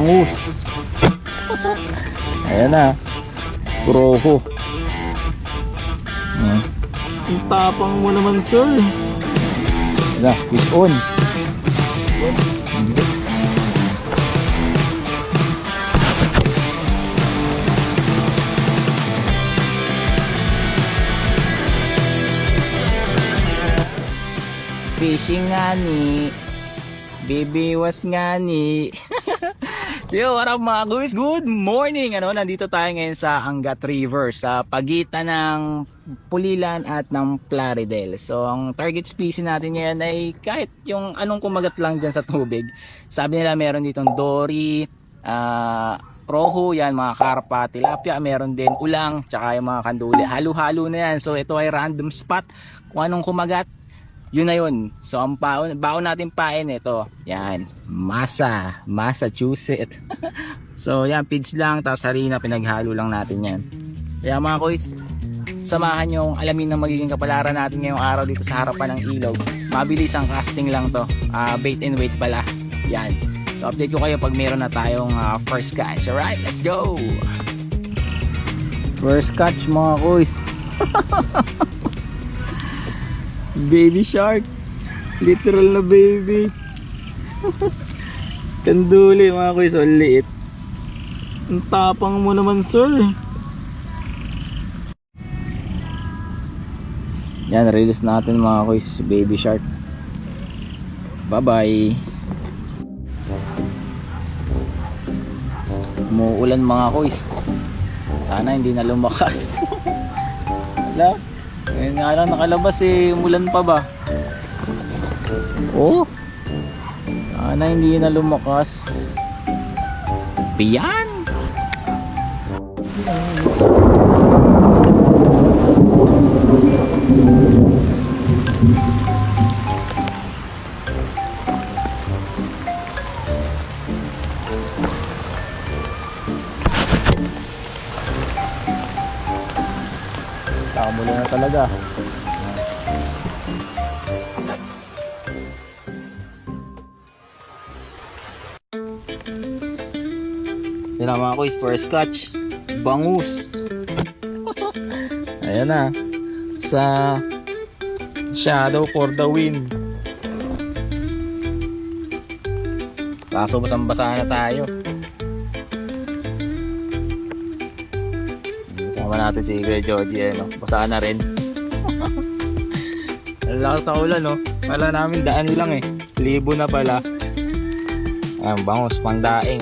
bangus. Ayan na. Roho. Hmm. Ang tapang mo naman, sir. Ayan na, fish on. Fishing nga ni. Bibiwas nga ni. Yo, what up mga guys? Good morning! Ano, nandito tayo ngayon sa Angat River sa pagitan ng Pulilan at ng Plaridel. So, ang target species natin ngayon ay kahit yung anong kumagat lang dyan sa tubig. Sabi nila meron ditong dory, ah, roho, yan, mga karpa, tilapia, meron din ulang, tsaka yung mga kanduli. Halo-halo na yan. So, ito ay random spot. Kung anong kumagat, yun na yun. So, ang baon, baon natin pain ito. Yan. Masa. Massachusetts. so, yan. Pids lang. Tapos harina. Pinaghalo lang natin yan. Kaya mga koys, samahan yung alamin ng magiging kapalaran natin ngayong araw dito sa harapan ng ilog. Mabilis ang casting lang to. Ah, bait and wait pala. Yan. So, update ko kayo pag meron na tayong ah, first catch. Alright, let's go! First catch mga koys. Baby shark. Literal na baby. Kanduli mga kuys, ang liit. Ang tapang mo naman, sir. Yan, release natin mga kuys, baby shark. Bye-bye. Umuulan mga kuys. Sana hindi na lumakas. Wala. Ngayon nga lang nakalabas eh, umulan pa ba? Oh. Sana hindi na lumakas. Biyan. Kamula na talaga. Yan ang mga kuys, first catch. Bangus. Ayan na. Sa Shadow for the win. Kaso basang-basa na tayo. Tama natin si Kuya Georgie, eh, no? Basa na rin. Lakas sa ulan, no? Wala namin daan lang, eh. Libo na pala. Ayan, bangus, pangdaing.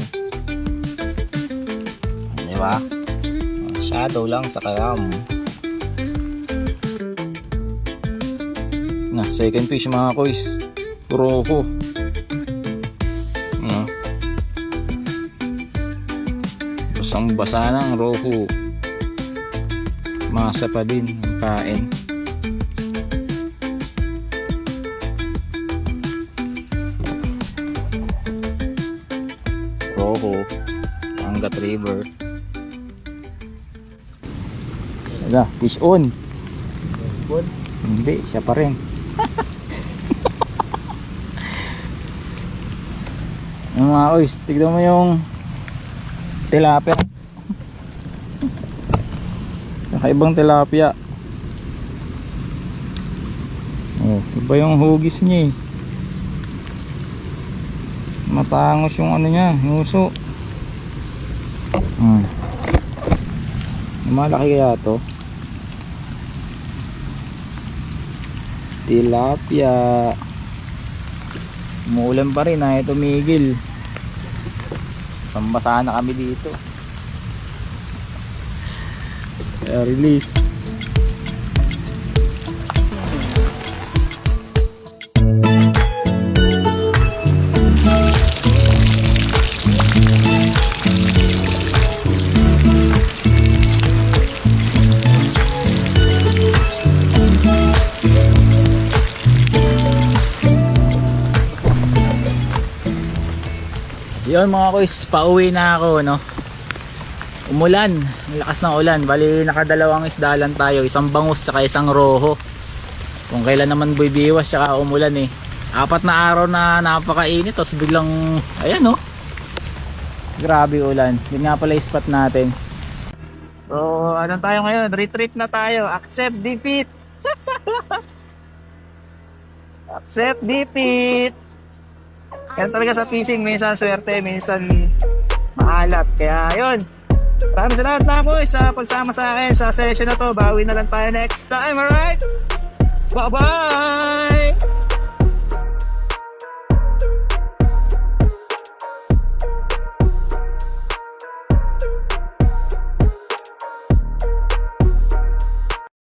Di ba? Shadow lang sa karam. Na, second fish mga koys. Roho. Ano? Basang basa ng roho. Masa pa din ang kain. Roho. Angat River. Wala, fish on. Hindi, siya pa rin. Yung mga oys, tignan mo yung tilapia. Nakaibang tilapia. Oh, iba yung hugis niya eh. Matangos yung ano niya, yung uso. Hmm. Malaki kaya to? Tilapia. Umuulan pa rin ay tumigil. Pambasa na kami dito. Kaya release. Yun mga kuys, pauwi na ako no. Umulan, lakas ng ulan. Bali nakadalawang isda lang tayo, isang bangus tsaka isang roho. Kung kailan naman buibiwas tsaka umulan eh. Apat na araw na napakainit tapos biglang ayan no. Grabe ulan. Yun nga pala spot natin. So, ano tayo ngayon? Retreat na tayo. Accept defeat. Accept defeat. Yan talaga sa fishing. Minsan swerte, minsan maalat. Kaya yun. Maraming salamat mga boys sa pagsama sa akin sa session na to. Bawi na lang tayo next time, alright? Bye-bye!